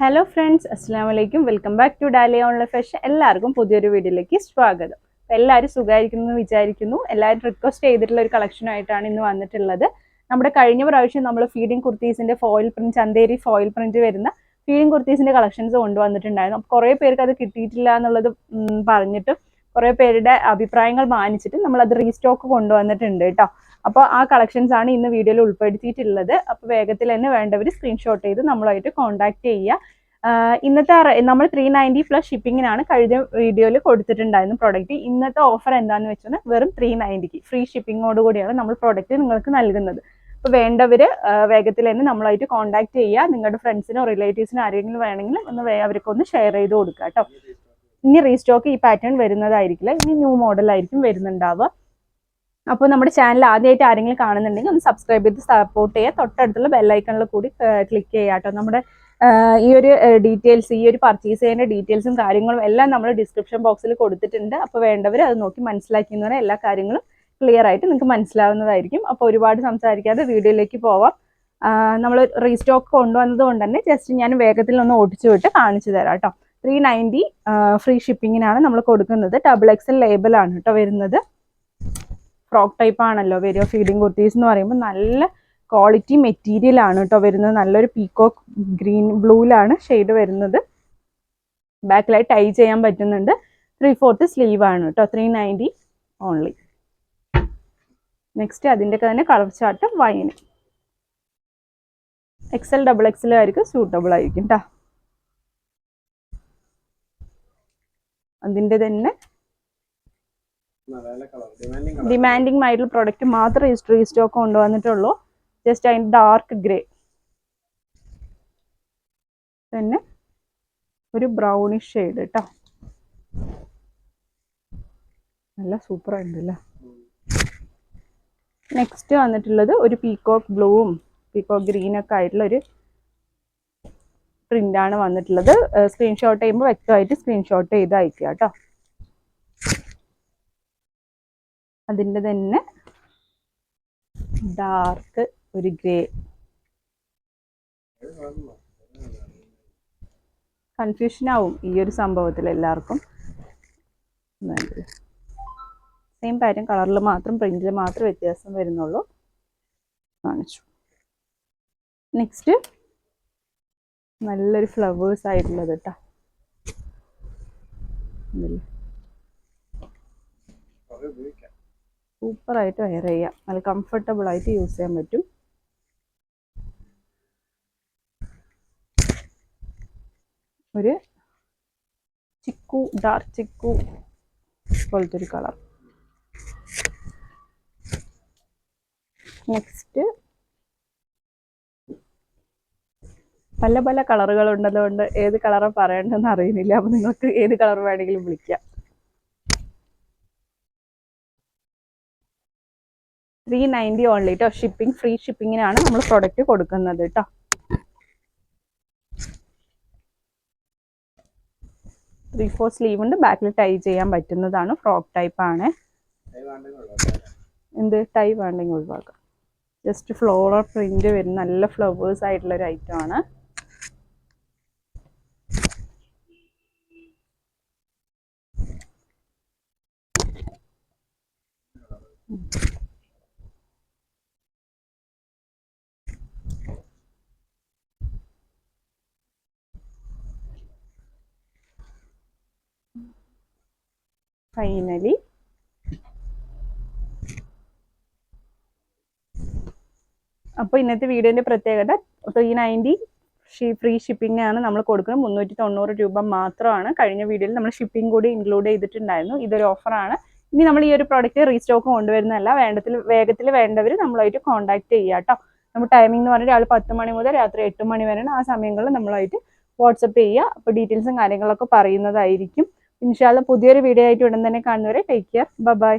Hello friends അസ്സാം വലൈക്കും welcome back to Dahlia online fashion എല്ലാവർക്കും പുതിയൊരു വീഡിയോയിലേക്ക് സ്വാഗതം. എല്ലാവരും സുഖമായിരിക്കുന്നു എന്ന് വിചാരിക്കുന്നു. എല്ലാവരും റിക്വസ്റ്റ് ചെയ്തിട്ടുള്ള ഒരു കളക്ഷനായിട്ടാണ് ഇന്ന് വന്നിട്ടുള്ളത്. നമ്മുടെ കഴിഞ്ഞ പ്രാവശ്യം നമ്മൾ feeding കുർത്തീസിന്റെ foil print Chanderi foil print വരുന്ന ഫീഡിംഗ് കുർത്തീസിന്റെ കളക്ഷൻസ് കൊണ്ടുവന്നിട്ടുണ്ടായിരുന്നു. അപ്പോൾ കുറേ പേർക്ക് അത് കിട്ടിയിട്ടില്ല എന്നുള്ളത് പറഞ്ഞിട്ട് കുറേ പേരുടെ അഭിപ്രായങ്ങൾ മാനിച്ചിട്ട് നമ്മൾ അത് റീസ്റ്റോക്ക് കൊണ്ടുവന്നിട്ടുണ്ട് കേട്ടോ അപ്പോൾ ആ കളക്ഷൻസ് ആണ് ഇന്ന് വീഡിയോയിൽ ഉൾപ്പെടുത്തിയിട്ടുള്ളത്. അപ്പോൾ വേഗത്തിൽ തന്നെ വേണ്ടവർ സ്ക്രീൻഷോട്ട് ചെയ്ത് നമ്മളായിട്ട് കോൺടാക്ട് ചെയ്യുക. ഇന്നത്തെ നമ്മൾ ത്രീ നയന്റി പ്ലസ് ഷിപ്പിങ്ങിനാണ് കഴിഞ്ഞ വീഡിയോയിൽ കൊടുത്തിട്ടുണ്ടായിരുന്നു പ്രോഡക്റ്റ് ഇന്നത്തെ ഓഫർ എന്താണെന്ന് വെച്ചാൽ വെറും ത്രീ നയന്റിക്ക് ഫ്രീ ഷിപ്പിങ്ങോട് കൂടിയാണ് നമ്മൾ പ്രോഡക്റ്റ് നിങ്ങൾക്ക് നൽകുന്നത്. അപ്പോൾ വേണ്ടവർ വേഗത്തിൽ തന്നെ നമ്മളായിട്ട് കോൺടാക്ട് ചെയ്യുക. നിങ്ങളുടെ ഫ്രണ്ട്സിനോ റിലേറ്റീവ്സിനോ ആരെങ്കിലും വേണമെങ്കിൽ ഒന്ന് അവർക്കൊന്ന് ഷെയർ ചെയ്ത് കൊടുക്കുക കേട്ടോ ഇനി റീസ്റ്റോക്ക് ഈ പാറ്റേൺ വരുന്നതായിരിക്കില്ല. ഇനി ന്യൂ മോഡലായിരിക്കും വരുന്നുണ്ടാവുക. അപ്പോൾ നമ്മുടെ ചാനൽ ആദ്യമായിട്ട് ആരെങ്കിലും കാണുന്നുണ്ടെങ്കിൽ ഒന്ന് സബ്സ്ക്രൈബ് ചെയ്ത് സപ്പോർട്ട് ചെയ്യുക. തൊട്ടടുത്തുള്ള ബെല്ലൈക്കണിൽ കൂടി ക്ലിക്ക് ചെയ്യുക കേട്ടോ. നമ്മുടെ ഈ ഒരു ഡീറ്റെയിൽസ് ഈ ഒരു പർച്ചേസ് ചെയ്യുന്ന ഡീറ്റെയിൽസും കാര്യങ്ങളും എല്ലാം നമ്മൾ ഡിസ്ക്രിപ്ഷൻ ബോക്സിൽ കൊടുത്തിട്ടുണ്ട്. അപ്പോൾ വേണ്ടവർ അത് നോക്കി മനസ്സിലാക്കി മനസ്സിലാക്കുന്നവരെ എല്ലാ കാര്യങ്ങളും ക്ലിയർ ആയിട്ട് നിങ്ങൾക്ക് മനസ്സിലാവുന്നതായിരിക്കും. അപ്പോൾ ഒരുപാട് സംസാരിക്കാതെ വീഡിയോയിലേക്ക് പോവാം. നമ്മൾ റീസ്റ്റോക്ക് കൊണ്ടുവന്നത് കൊണ്ട് തന്നെ ജസ്റ്റ് ഞാൻ വേഗത്തിൽ ഒന്ന് ഓടിച്ചു വിട്ട് കാണിച്ചു തരാം കേട്ടോ. ത്രീ നയന്റി ഫ്രീ ഷിപ്പിങ്ങിനാണ് നമ്മൾ കൊടുക്കുന്നത്. ഡബിൾ എക്സൽ ലേബലാണ് കേട്ടോ വരുന്നത്. ഫ്രോക്ക് ടൈപ്പ് ആണല്ലോ വരിക. ഫീഡിങ് കുർത്തീസ് എന്ന് പറയുമ്പോൾ നല്ല ക്വാളിറ്റി മെറ്റീരിയൽ ആണ് കേട്ടോ വരുന്നത്. നല്ലൊരു പീക്കോക്ക് ഗ്രീൻ ബ്ലൂവിലാണ് ഷെയ്ഡ് വരുന്നത്. ബാക്കിലായി ടൈ ചെയ്യാൻ പറ്റുന്നുണ്ട്. ത്രീ ഫോർത്ത് സ്ലീവ് ആണ് കേട്ടോ ത്രീ നയന്റി ഓൺലി നെക്സ്റ്റ് അതിന്റെയൊക്കെ തന്നെ കളർ ചാർട്ട് വൈന് എക്സൽ ഡബിൾ എക്സൽ ആയിരിക്കും സൂട്ടബിൾ ആയിരിക്കും കേട്ടോ അതിന്റെ തന്നെ ഡിമാൻഡിങ് ആയിട്ടുള്ള പ്രൊഡക്റ്റ് മാത്രമേ റീസ്റ്റോക്ക് കൊണ്ടുവന്നിട്ടുള്ളൂ. ജസ്റ്റ് അതിന്റെ ഡാർക്ക് ഗ്രേ തന്നെ ഒരു ബ്രൗണിഷ് ഷെയ്ഡ് കേട്ടോ നല്ല സൂപ്പർ അല്ലേ നെക്സ്റ്റ് വന്നിട്ടുള്ളത് ഒരു പീകോക്ക് ബ്ലൂവും പീകോക്ക് ഗ്രീനൊക്കെ ആയിട്ടുള്ള ഒരു പ്രിന്റാണ് വന്നിട്ടുള്ളത്. സ്ക്രീൻഷോട്ട് ചെയ്യുമ്പോൾ വ്യക്തമായിട്ട് സ്ക്രീൻഷോട്ട് ചെയ്ത് അയക്കുക കേട്ടോ. അതിന്റെ തന്നെ ഡാർക്ക് ഒരു ഗ്രേ കൺഫ്യൂഷൻ ആവും ഈ ഒരു സംഭവത്തിൽ എല്ലാവർക്കും. സെയിം പാറ്റേൺ കളറിൽ മാത്രം പ്രിന്റിൽ മാത്രം വ്യത്യാസം വരുന്നുള്ളൂ. കാണിച്ചു. നെക്സ്റ്റ് നല്ലൊരു ഫ്ലവേഴ്സ് ആയിട്ടുള്ളത് കേട്ടോ സൂപ്പർ ആയിട്ട് വെയർ ചെയ്യാം. നല്ല കംഫർട്ടബിൾ ആയിട്ട് യൂസ് ചെയ്യാൻ പറ്റും. ഒരു ചിക്കു ഡാർക്ക് ചിക്കു പോലത്തെ ഒരു കളർ നെക്സ്റ്റ് പല പല കളറുകൾ ഉണ്ടതുകൊണ്ട് ഏത് കളറാണ് പറയേണ്ടതെന്ന് അറിയുന്നില്ല. അപ്പൊ നിങ്ങൾക്ക് ഏത് കളർ വേണമെങ്കിലും വിളിക്കാം. ത്രീ നയന്റി ഓൺലി കേട്ടോ ഷിപ്പിംഗ് ഫ്രീ ഷിപ്പിങ്ങിനാണ് നമ്മൾ പ്രൊഡക്റ്റ് കൊടുക്കുന്നത് കേട്ടോ ത്രീ ഫോർ സ്ലീവ് ഉണ്ട്. ബാക്കിൽ ടൈ ചെയ്യാൻ പറ്റുന്നതാണ്. ഫ്രോക്ക് ടൈപ്പ് ആണ്. എന്ത്? ടൈ വേണ്ടെങ്കിൽ ഒഴിവാക്കാം. ജസ്റ്റ് ഫ്ലോറൽ പ്രിന്റ് വരുന്ന നല്ല ഫ്ലവേഴ്സ് ആയിട്ടുള്ള ഒരു ഐറ്റം ആണ്. ഫൈനലി അപ്പോൾ ഇന്നത്തെ വീഡിയോന്റെ പ്രത്യേകത ത്രീ നയന്റി ഷീ ഫ്രീ ഷിപ്പിംഗ് ആണ് നമ്മൾ കൊടുക്കുന്നത്. മുന്നൂറ്റി തൊണ്ണൂറ് രൂപ മാത്രമാണ്. കഴിഞ്ഞ വീഡിയോയിൽ നമ്മൾ ഷിപ്പിംഗ് കൂടി ഇൻക്ലൂഡ് ചെയ്തിട്ടുണ്ടായിരുന്നു. ഇതൊരു ഓഫറാണ് ഇനി നമ്മൾ ഈ ഒരു പ്രോഡക്റ്റ് റീസ്റ്റോക്ക് കൊണ്ടുവരുന്നതല്ല വേണ്ടത്തിൽ വേഗത്തിൽ വേണ്ടവർ നമ്മളായിട്ട് കോൺടാക്ട് ചെയ്യുക കേട്ടോ നമ്മൾ ടൈമിംഗ് എന്ന് പറഞ്ഞാൽ രാവിലെ പത്ത് മണി മുതൽ രാത്രി എട്ട് മണി വരെയാണ് ആ സമയങ്ങളിൽ നമ്മളായിട്ട് വാട്സപ്പ് ചെയ്യുക. അപ്പോൾ ഡീറ്റെയിൽസും കാര്യങ്ങളൊക്കെ പറയുന്നതായിരിക്കും. ഇൻഷാല്ല പുതിയൊരു വീഡിയോ ആയിട്ട് ഉടൻ തന്നെ കാണുന്നവരെ ടേക്ക് കെയർ ബൈ